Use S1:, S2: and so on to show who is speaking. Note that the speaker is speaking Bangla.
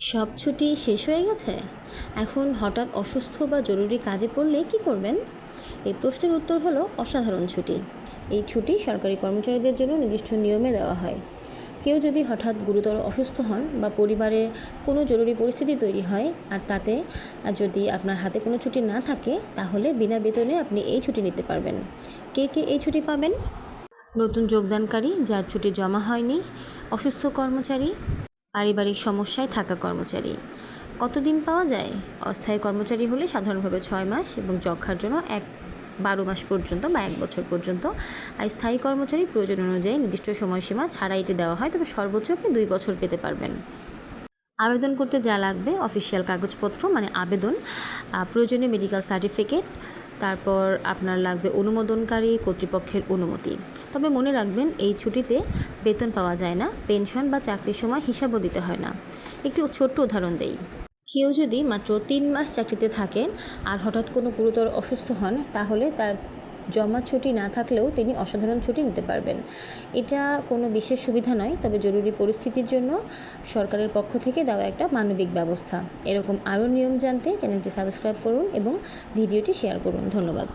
S1: সব ছুটি শেষ হয়ে গেছে? এখন হঠাৎ অসুস্থ বা জরুরি কাজে পড়লে কি করবেন? এই প্রশ্নের উত্তর হলো, অসাধারণ ছুটি। এই ছুটি সরকারি কর্মচারীদের জন্য নির্দিষ্ট নিয়মে দেওয়া হয়। কেউ যদি হঠাৎ গুরুতর অসুস্থ হন বা পরিবারে কোনো জরুরি পরিস্থিতি তৈরি হয় আর তাতে যদি আপনার হাতে কোনো ছুটি না থাকে, তাহলে বিনা বেতনে আপনি এই ছুটি নিতে পারবেন। কে কে এই ছুটি পাবেন? নতুন যোগদানকারী যার ছুটি জমা হয়নি, অসুস্থ কর্মচারী পারিবারিক সমস্যায় থাকা কর্মচারী। কতদিন পাওয়া যায়? অস্থায়ী কর্মচারী হলে সাধারণভাবে ছয় মাস এবং যক্ষার জন্য এক, বারো মাস পর্যন্ত বা এক বছর পর্যন্ত। আর স্থায়ী কর্মচারী প্রয়োজন অনুযায়ী নির্দিষ্ট সময়সীমা ছাড়া এটি দেওয়া হয়, তবে সর্বোচ্চ আপনি দুই বছর পেতে পারবেন। আবেদন করতে যা লাগবে, অফিসিয়াল কাগজপত্র মানে আবেদন প্রয়োজনীয় মেডিকেল সার্টিফিকেট তারপর আপনার লাগবে অনুমোদনকারী কর্তৃপক্ষের অনুমতি। তবে মনে রাখবেন, এই ছুটিতে বেতন পাওয়া যায় না, পেনশন বা চাকরির সময় হিসাবও দিতে হয় না। একটি ছোট্ট উদাহরণ দেই। কেউ যদি মাত্র তিন মাস চাকরিতে থাকেন আর হঠাৎ কোনো গুরুতর অসুস্থ হন, তাহলে তার জমা ছুটি না থাকলেও তিনি অসাধারণ ছুটি নিতে পারবেন। এটা কোনো বিশেষ সুবিধা নয়, তবে জরুরি পরিস্থিতির জন্য সরকারের পক্ষ থেকে দেওয়া একটা মানবিক ব্যবস্থা। এরকম আরও নিয়ম জানতে চ্যানেলটি সাবস্ক্রাইব করুন এবং ভিডিওটি শেয়ার করুন। ধন্যবাদ।